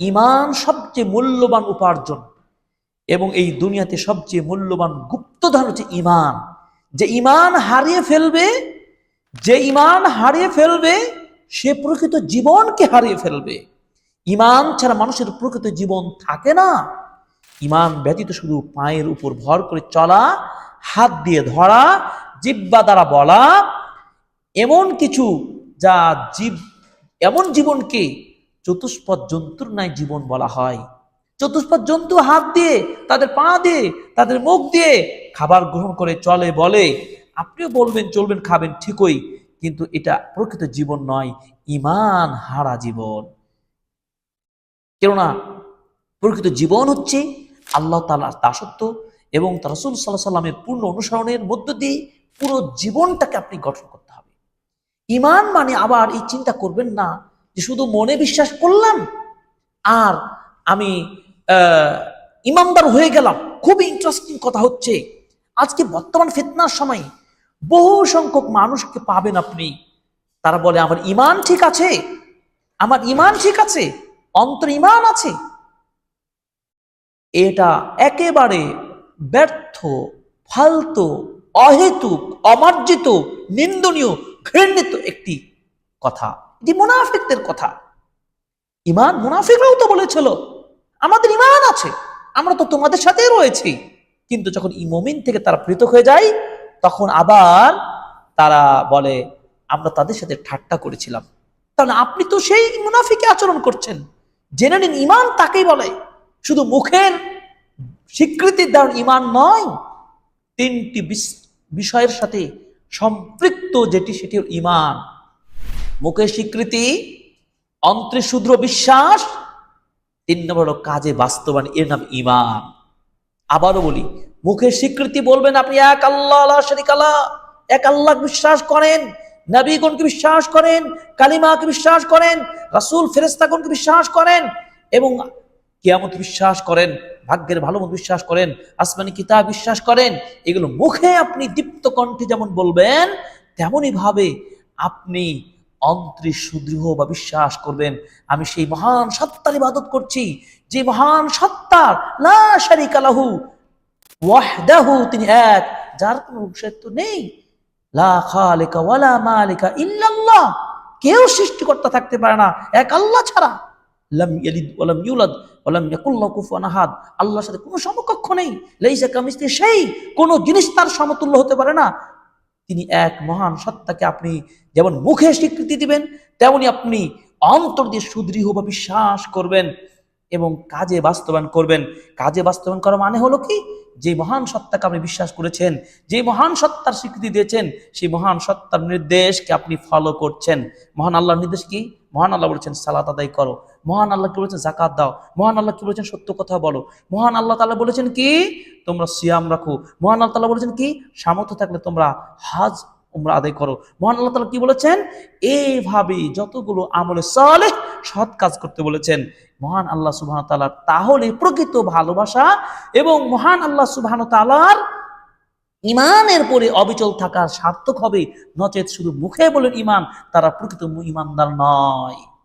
ইমান সবচেয়ে মূল্যবান উপার্জন এবং এই দুনিয়াতে সবচেয়ে মূল্যবান গুপ্তধন হচ্ছে ইমান। যে ইমান হারিয়ে ফেলবে, যে ইমান হারিয়ে ফেলবে, সে প্রকৃত জীবনকে হারিয়ে ফেলবে। ইমান ছাড়া মানুষের প্রকৃত জীবন থাকে না। ইমান ব্যতীত শুধু পায়ের উপর ভর করে চলা, হাত দিয়ে ধরা, জিব্বা দ্বারা বলা, এমন কিছু যা জীব এমন জীবনকে চতুষ্পদ জন্তুর ন্যায় জীবন বলা হয়। চতুষ্পদ জন্তু হাত দিয়ে, তাদের পা দিয়ে, তাদের মুখ দিয়ে খাবার গ্রহণ করে, চলে, বলে। আপনিও বলবেন, চলবেন, খাবেন, ঠিকই, কিন্তু এটা প্রকৃত জীবন নয়, ইমান হারা জীবন। কেননা, প্রকৃত জীবন হচ্ছে আল্লাহ তালার দাসত্ব এবং তার রসুল সাল্লাহ সাল্লামের পূর্ণ অনুসরণের মধ্য দিয়ে পুরো জীবনটাকে আপনি গঠন করতে হবে। ইমান মানে আবার এই চিন্তা করবেন না যে শুধু মনে বিশ্বাস করলাম আর আমি আহ, ইমানদার হয়ে গেলাম। খুব ইন্টারেস্টিং কথা হচ্ছে আজকে বর্তমান ফিতনার সময় বহু সংখ্যক মানুষকে পাবেন আপনি। তারা বলে আমার ইমান ঠিক আছে আমার ইমান ঠিক আছে অন্তর ইমান আছে। এটা একেবারে ব্যর্থ ফালতু অহেতুক অমার্জিত নিন্দনীয় ঘৃণিত একটি কথা। এটি মুনাফিকদের কথা। ইমান মুনাফিকরাও তো বলেছিল, আমাদের ইমান আছে, আমরা তো তোমাদের সাথে রয়েছি। কিন্তু যখন ইমমিন থেকে তারা পৃথক হয়ে যায়, তখন আবার তারা বলে, আমরা তাদের সাথে ঠাট্টা করেছিলাম। তাহলে আপনি তো সেই মুনাফিকে আচরণ করছেন। জেনে নিন ইমান তাকেই বলে। শুধু মুখের স্বীকৃতির দ্বারা ইমান নয়, তিনটি বিষয়ের সাথে সম্পৃক্ত যেটি, সেটি ইমান মুখের স্বীকৃতি অন্ত্রে শুদ্র বিশ্বাস, তিন নম্বর কাজে বাস্তবায়ন এর নাম ইমান আবারও বলি মুখের স্বীকৃতি বলবেন আপনি, এক আল্লাহ আল্লাহ এক আল্লাহ বিশ্বাস করেন, নবীগণকে বিশ্বাস করেন, কালিমাকে বিশ্বাস করেন, রাসূল ফেরেস্তাগণকে বিশ্বাস করেন এবং কিয়ামত বিশ্বাস করেন, ভাগ্যের ভালো মত বিশ্বাস করেন, আসমানি কিতাব বিশ্বাস করেন, এগুলো মুখে আপনি দীপ্ত কণ্ঠে যেমন বলবেন, তেমনই ভাবে আপনি অন্তরে সুদৃঢ় বা বিশ্বাস করবেন, আমি সেই মহান সত্তার ইবাদত করছি। যে মহান সত্তার লা শারিকা ওয়াহদাহু, তিনি এক, যার কোনো অংশিত্ব নেই। লা খালিকা ওয়ালা মালিকা ইল্লাল্লাহ, কেউ সৃষ্টিকর্তা থাকতে পারে না, এক আল্লাহ ছাড়া। লাম ইয়ালিদ ওয়ালাম ইউলাদ কুফুয়ান আহাদ, আল্লাহর সাথে কোনো সমকক্ষ নেই। লাইসা কামিসলি সেই কোনো জিনিস তার সমতুল্য হতে পারে না। তিনি এক মহান সত্তাকে আপনি যেমন মুখে স্বীকৃতি দিবেন, তেমনি আপনি অন্তর দিয়ে সুদৃঢ় বা বিশ্বাস করবেন এবং কাজে বাস্তবায়ন করবেন। কাজে বাস্তবায়ন করা মানে হলো কি? যে মহান সত্তাকে আপনি বিশ্বাস করেছেন, যে মহান সত্তার স্বীকৃতি দিয়েছেন, সেই মহান সত্তার নির্দেশকে আপনি ফলো করছেন। মহান আল্লাহর নির্দেশ কি? মহান আল্লাহ বলেছেন, সালাত আদায় করো। মহান আল্লাহ কি বলেছেন? জাকাত দাও। মহান আল্লাহ কি বলেছেন? সত্য কথা বলো। মহান আল্লাহ তাআলা বলেছেন কি? তোমরা সিয়াম রাখো। মহান আল্লাহ তাআলা বলেছেন কি? সামর্থ্য থাকলে তোমরা হাজ, উমরা আদায় করো। মহান আল্লাহ তাআলা কি বলেছেন? এইভাবে যতগুলো আমলে সালেহ, সৎ কাজ করতে বলেছেন। মহান আল্লাহ সুবহান তাআলার তাহলে প্রকৃত ভালোবাসা এবং মহান আল্লাহ সুবহান তাআলার ইমানের পরে অবিচল থাকা সার্থক হবে। নচেত শুধু মুখে বলেন ইমান, তারা প্রকৃত ইমানদার নয়।